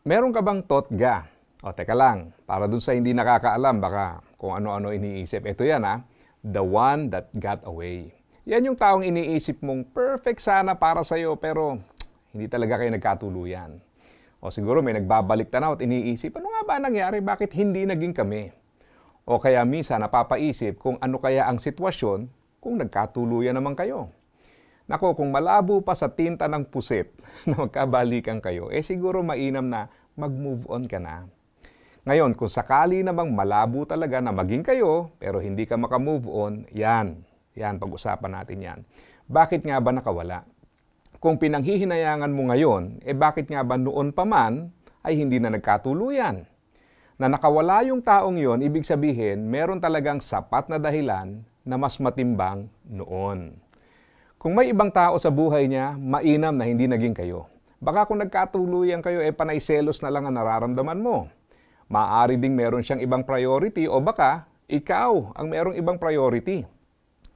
Meron ka bang totga? O teka lang, para dun sa hindi nakakaalam, baka kung ano-ano iniisip. Ito yan ha, the one that got away. Yan yung taong iniisip mong perfect sana para sa'yo pero hindi talaga kayo nagkatuluyan. O siguro may nagbabalik tanaw at iniisip, ano nga ba nangyari? Bakit hindi naging kami? O kaya misa napapaisip kung ano kaya ang sitwasyon kung nagkatuluyan naman kayo. Nako, kung malabo pa sa tinta ng pusit na magkabalikan kayo, eh siguro mainam na mag-move on ka na. Ngayon, kung sakali namang malabo talaga na maging kayo, pero hindi ka makamove on, yan. Yan, pag-usapan natin yan. Bakit nga ba nakawala? Kung pinanghihinayangan mo ngayon, eh bakit nga ba noon pa man ay hindi na nagkatuluyan? Na nakawala yung taong yon, ibig sabihin, meron talagang sapat na dahilan na mas matimbang noon. Kung may ibang tao sa buhay niya, mainam na hindi naging kayo. Baka kung nagkatuluyan kayo, eh panay selos na lang ang nararamdaman mo. Maaari ding meron siyang ibang priority o baka ikaw ang merong ibang priority.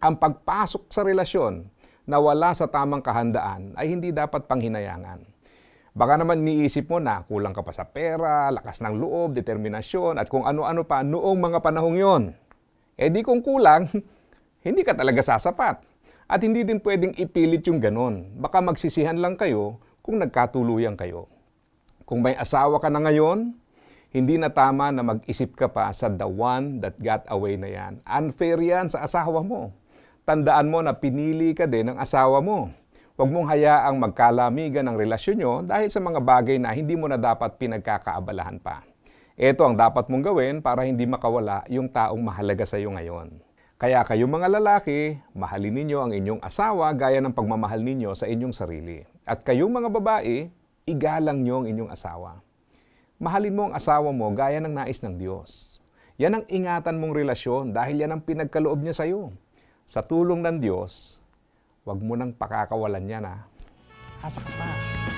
Ang pagpasok sa relasyon na wala sa tamang kahandaan ay hindi dapat panghinayangan. Baka naman niisip mo na kulang ka pa sa pera, lakas ng loob, determinasyon at kung ano-ano pa noong mga panahong yon. Eh di kung kulang, hindi ka talaga sasapat. At hindi din pwedeng ipilit yung ganon. Baka magsisihan lang kayo kung nagkatuluyan kayo. Kung may asawa ka na ngayon, hindi na tama na mag-isip ka pa sa the one that got away na yan. Unfair yan sa asawa mo. Tandaan mo na pinili ka din ng asawa mo. Huwag mong hayaang magkalamigan ng relasyon nyo dahil sa mga bagay na hindi mo na dapat pinagkakaabalahan pa. Ito ang dapat mong gawin para hindi makawala yung taong mahalaga sa iyo ngayon. Kaya kayong mga lalaki, mahalin ninyo ang inyong asawa gaya ng pagmamahal ninyo sa inyong sarili. At kayong mga babae, igalang nyo ang inyong asawa. Mahalin mo ang asawa mo gaya ng nais ng Diyos. Yan ang ingatan mong relasyon dahil yan ang pinagkaloob niya sa iyo. Sa tulong ng Diyos, huwag mo nang pakakawalan yan ha. Asa ka pa.